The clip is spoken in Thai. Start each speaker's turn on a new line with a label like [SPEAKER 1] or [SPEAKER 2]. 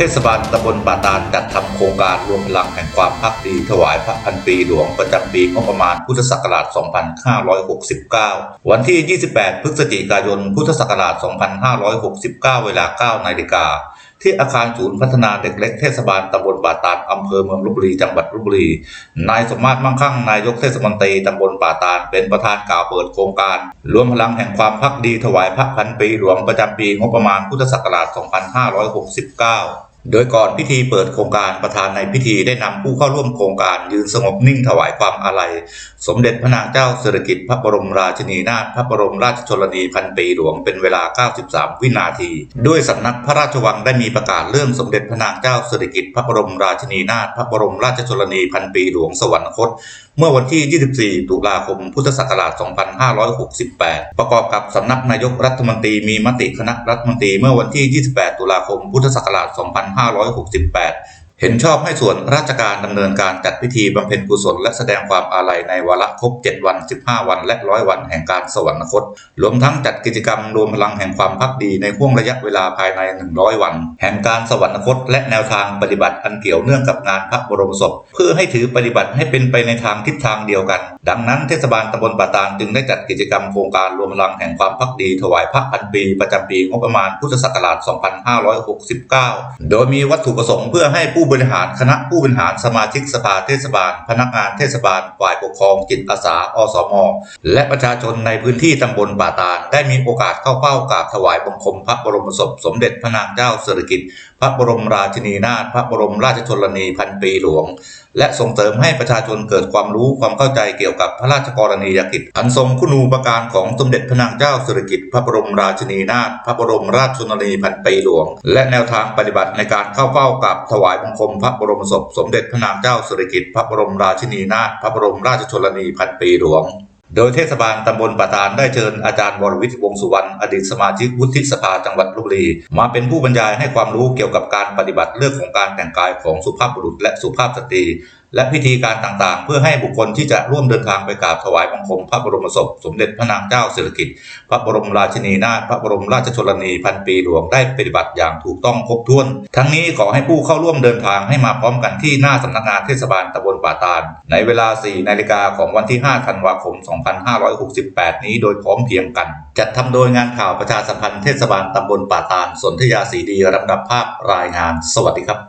[SPEAKER 1] เทศบาลตำบลป่าตาลจัดทำโครงการรวมพลังแห่งความพักดีถวายพระพันปีหลวงประจำปีงบประมาณพุทธศักราช 2569 วันที่ 28 พฤศจิกายน พุทธศักราช 2569 เวลา 9 นาฬิกา ที่อาคารศูนย์พัฒนาเด็กเล็กเทศบาลตำบลป่าตาลอำเภอเมืองลบบุรี จังหวัดลบบุรี นายสมมาตรมั่งคั่ง นายกเทศมนตรีตำบลป่าตาลเป็นประธานกล่าวเปิดโครงการ รวมพลังแห่งความพักดีถวายพระพันปีหลวงประจำปีงบประมาณพุทธศักราช 2569 โดยก่อนพิธีเปิดโครงการประธานในพิธีได้นำผู้เข้าร่วมโครงการยืนสงบนิ่งถวายความอาลัย สมเด็จพระนางเจ้าสิริกิติ์พระบรมราชินีนาถพระบรมราชชนนีพันปีหลวงเป็นเวลา 93 วินาที ด้วยสำนักพระราชวังได้มีประกาศเรื่องสมเด็จพระนางเจ้าสิริกิติ์พระบรมราชินีนาถพระบรมราชชนนีพันปีหลวงสวรรคต เมื่อวันที่ 24 ตุลาคม พุทธศักราช 2568 ประกอบกับสำนักนายกรัฐมนตรีมีมติคณะรัฐมนตรีเมื่อวันที่ 28 ตุลาคม พุทธศักราช 2568 เห็นชอบให้ส่วนราชการดำเนินการจัดพิธีบำเพ็ญกุศลและแสดงความอาลัยในวาระครบ 7 วัน 15 วัน และ100วันแห่งการสวรรคต รวมทั้งจัดกิจกรรมรวมพลังแห่งความพักดีในห่วงระยะเวลาภายใน 100 วัน แห่งการสวรรคต และแนวทางปฏิบัติอันเกี่ยวเนื่องกับงานพระบรมศพ เพื่อให้ถือปฏิบัติให้เป็นไปในทางทิศทางเดียวกัน ดังนั้นเทศบาลตำบลป่าตาลจึงได้จัดกิจกรรมโครงการรวมพลังแห่งความพักดี ถวายพระพันปีประจำปีงบประมาณพุทธศักราช 2569 โดยมีวัตถุประสงค์เพื่อให้ผู้บริหารคณะผู้บริหารสมาชิกสภาเทศบาล พนักงานเทศบาล ฝ่ายปกครองจิตอาสาอสม และประชาชนในพื้นที่ตำบลป่าตาล ได้มีโอกาสเข้าเฝ้ากราบถวายบังคมพระบรมศพสมเด็จพระนางเจ้าสิริกิติ์พระบรมราชินีนาถพระบรมราชชนนีพันปีหลวง และส่งเสริมให้ประชาชนเกิดความรู้ความเข้าใจเกี่ยวกับพระราชกรณียกิจ อันทรงคุณูปการของสมเด็จพระนางเจ้าสิริกิติ์พระบรมราชินีนาถพระบรมราชชนนีพันปีหลวง และแนวทางปฏิบัติในการเข้าเฝ้ากับถวายบังคมพระบรมศพ สมเด็จพระนางเจ้าสิริกิติ์พระบรมราชินีนาถพระบรมราชชนนีพันปีหลวง โดยเทศบาลตำบลป่าตานได้เชิญอาจารย์วรวิทย์วงสุวรรณอดีตสมาชิกวุฒิสภาจังหวัดลบบุรี มาเป็นผู้บรรยายให้ความรู้เกี่ยวกับการปฏิบัติเรื่องของการแต่งกายของสุภาพบุรุษและสุภาพสตรี และพิธีการต่างๆ เพื่อให้บุคคลที่จะร่วมเดินทางไปกราบถวายบังคมพระบรมศพ สมเด็จพระนางเจ้าสิริกิติ์พระบรมราชินีนาถพระบรมราชชนนีพันปีหลวงได้ปฏิบัติอย่างถูกต้องครบถ้วน ทั้งนี้ขอให้ผู้เข้าร่วมเดินทางให้มาพร้อมกันที่หน้าสำนักงานเทศบาลตำบลป่าตาล ในเวลา 4 นาฬิกาของวันที่ 5 ธันวาคม 2568 นี้โดยพร้อมเพียงกัน จัดทำโดยงานข่าวประชาสัมพันธ์เทศบาลตำบลป่าตาล สนธยาสีดีลำดับภาพรายงาน สวัสดีครับ